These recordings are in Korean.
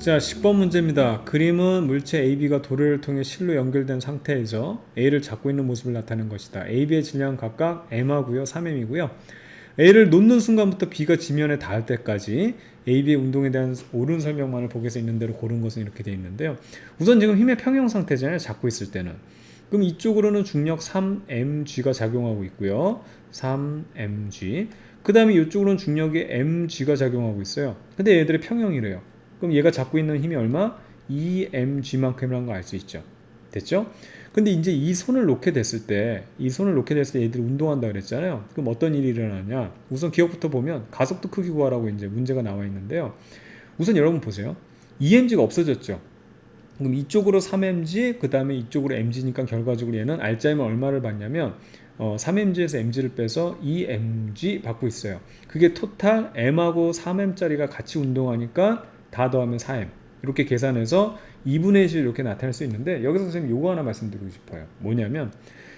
자, 10번 문제입니다. 그림은 물체 AB가 도래를 통해 실로 연결된 상태에서 A를 잡고 있는 모습을 나타낸 것이다. AB의 질량은 각각 M하고요, 3M이고요. A를 놓는 순간부터 B가 지면에 닿을 때까지 AB의 운동에 대한 옳은 설명만을 보기에서 있는 대로 고른 것은 이렇게 되어 있는데요. 우선 지금 힘의 평형 상태잖아요. 잡고 있을 때는. 그럼 이쪽으로는 중력 3mg가 작용하고 있고요. 3mg. 그 다음에 이쪽으로는 중력이 mg가 작용하고 있어요. 근데 얘들의 평형이래요. 그럼 얘가 잡고 있는 힘이 얼마? 2mg만큼이라는 거알수 있죠. 됐죠? 근데 이제 이 손을 놓게 됐을 때, 이 손을 놓게 됐을 때 얘들이 운동한다 그랬잖아요. 그럼 어떤 일이 일어나냐? 우선 기억부터 보면 가속도 크기 구하라고 이제 문제가 나와 있는데요. 우선 여러분 보세요. EMG가 없어졌죠. 그럼 이쪽으로 3mg, 그 다음에 이쪽으로 mg니까 결과적으로 얘는 알짜이면 얼마를 받냐면 어, 3mg에서 mg를 빼서 2mg 받고 있어요. 그게 토탈 m하고 3m짜리가 같이 운동하니까 다 더하면 4m. 이렇게 계산해서 2분의 1을 이렇게 나타낼 수 있는데 여기서 선생님 요거 하나 말씀드리고 싶어요. 뭐냐면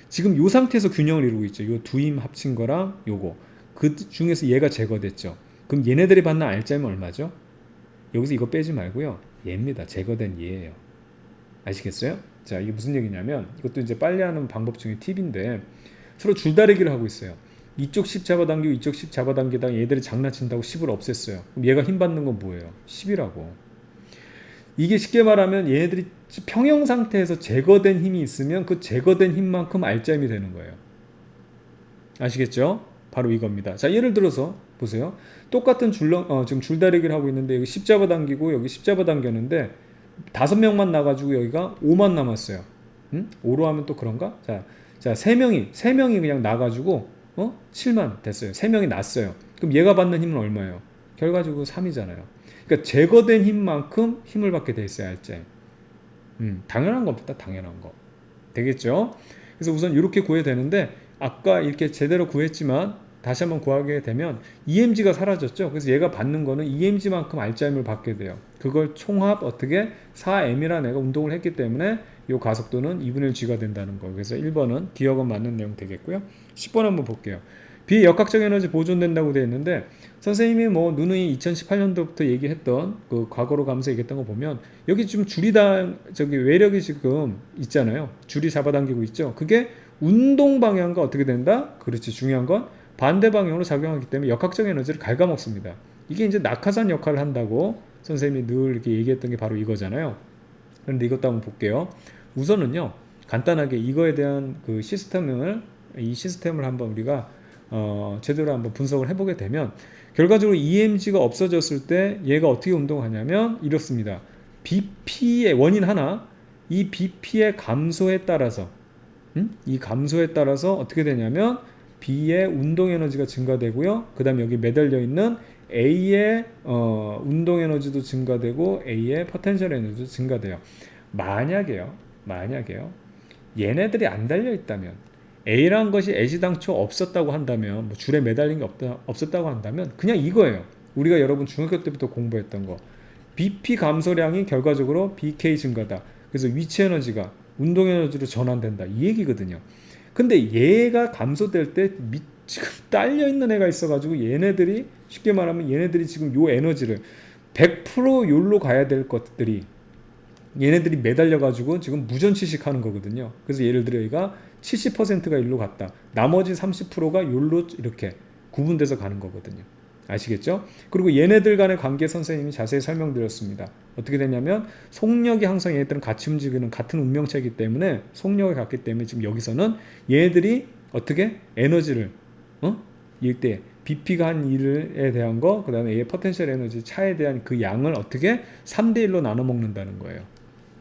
지금 요 상태에서 균형을 이루고 있죠. 요 두 힘 합친 거랑 요거. 그 중에서 얘가 제거됐죠. 그럼 얘네들이 받는 알짜이면 얼마죠? 여기서 이거 빼지 말고요. 얘입니다. 제거된 얘예요. 아시겠어요? 자, 이게 무슨 얘기냐면 이것도 이제 빨리 하는 방법 중에 팁인데 서로 줄다리기를 하고 있어요. 이쪽 10 잡아당기고 이쪽 10 잡아당기다가 얘들이 장난친다고 10을 없앴어요. 그럼 얘가 힘 받는 건 뭐예요? 10이라고. 이게 쉽게 말하면 얘네들이 평형 상태에서 제거된 힘이 있으면 그 제거된 힘만큼 알짜임이 되는 거예요. 아시겠죠? 바로 이겁니다. 자, 예를 들어서 보세요. 똑같은 줄렁 어, 지금 줄다리기를 하고 있는데 여기 10 잡아당기고 여기 10 잡아당겼는데 다섯 명만 나가지고 여기가 5만 남았어요. 응? 5로 하면 또 그런가? 자, 자, 세 명이 세 명이 그냥 나가지고 어? 7만 됐어요. 세 명이 났어요. 그럼 얘가 받는 힘은 얼마예요? 결과적으로 3이잖아요. 그러니까 제거된 힘만큼 힘을 받게 돼 있어요, 알제. 음, 당연한 겁니다. 당연한 거. 되겠죠? 그래서 우선 이렇게 구해야 되는데 아까 이렇게 제대로 구했지만 다시 한번 구하게 되면 EMG가 사라졌죠. 그래서 얘가 받는 거는 EMG만큼 알짜임을 받게 돼요. 그걸 총합 어떻게 4m이라는 애가 운동을 했기 때문에 이 가속도는 2분의 1 g가 된다는 거예요. 그래서 1번은 기억은 맞는 내용 되겠고요. 10번 한번 볼게요. 비의 역학적 에너지 보존된다고 되어 있는데 선생님이 뭐 누누이 2018년도부터 얘기했던 그 과거로 가면서 얘기했던 거 보면 여기 좀 줄이 다 저기 외력이 지금 있잖아요. 줄이 잡아당기고 있죠. 그게 운동 방향과 어떻게 된다? 그렇지 중요한 건 반대 방향으로 작용하기 때문에 역학적 에너지를 갉아먹습니다. 이게 이제 낙하산 역할을 한다고 선생님이 늘 이렇게 얘기했던 게 바로 이거잖아요. 그런데 이것도 한번 볼게요. 우선은요 간단하게 이거에 대한 그 시스템을 이 시스템을 한번 우리가 어, 제대로 한번 분석을 해보게 되면 결과적으로 EMG가 없어졌을 때 얘가 어떻게 운동하냐면 이렇습니다. BP의 원인 하나, 이 BP의 감소에 따라서 음? 이 감소에 따라서 어떻게 되냐면 B의 운동 에너지가 증가되고요. 그 다음 여기 매달려 있는 A의 어, 운동 에너지도 증가되고 A의 포텐셜 에너지도 증가돼요. 만약에요. 만약에요. 얘네들이 안 달려 있다면 A란 것이 애지당초 없었다고 한다면 뭐 줄에 매달린 게 없다, 없었다고 한다면 그냥 이거예요. 우리가 여러분 중학교 때부터 공부했던 거. BP 감소량이 결과적으로 BK 증가다. 그래서 위치 에너지가 운동 에너지로 전환된다. 이 얘기거든요. 근데 얘가 감소될 때 미, 지금 딸려 있는 애가 있어가지고 얘네들이 쉽게 말하면 얘네들이 지금 요 에너지를 100% 요로 가야 될 것들이 얘네들이 매달려가지고 지금 무전치식 하는 거거든요. 그래서 예를 들어 얘가 70%가 일로 갔다. 나머지 30%가 요로 이렇게 구분돼서 가는 거거든요. 아시겠죠? 그리고 얘네들 간의 관계 선생님이 자세히 설명드렸습니다. 어떻게 되냐면 속력이 항상 얘네들은 같이 움직이는 같은 운명체이기 때문에 속력을 갖기 때문에 지금 여기서는 얘네들이 어떻게 에너지를 어? 일대 BP가 한 일에 대한 거, 그 다음에 얘의 포텐셜 에너지 차에 대한 그 양을 어떻게 3대 1로 나눠 먹는다는 거예요.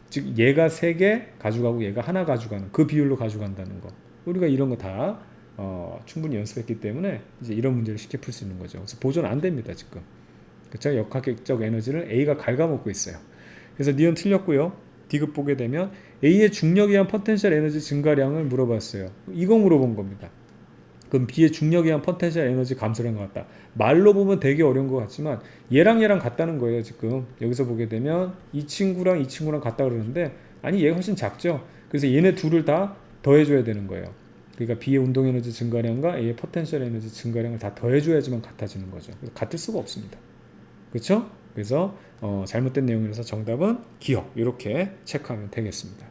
즉 얘가 3개 가져가고 얘가 하나 가져가는 그 비율로 가져간다는 거. 우리가 이런 거 다 어, 충분히 연습했기 때문에 이제 이런 문제를 쉽게 풀 수 있는 거죠. 그래서 보존 안 됩니다 지금. 그렇죠? 역학적 에너지를 A가 갉아먹고 있어요. 그래서 니은 틀렸고요. 디귿 보게 되면 A의 중력에 의한 포텐셜 에너지 증가량을 물어봤어요. 이거 물어본 겁니다. 그럼 B의 중력에 의한 포텐셜 에너지 감소량 같다. 말로 보면 되게 어려운 것 같지만 얘랑 얘랑 같다는 거예요 지금 여기서 보게 되면 이 친구랑 이 친구랑 같다 그러는데 아니 얘가 훨씬 작죠. 그래서 얘네 둘을 다 더해줘야 되는 거예요. 그러니까 B의 운동 에너지 증가량과 A의 포텐셜 에너지 증가량을 다 더해줘야지만 같아지는 거죠. 같을 수가 없습니다. 그렇죠? 그래서 어, 잘못된 내용이라서 정답은 기억 이렇게 체크하면 되겠습니다.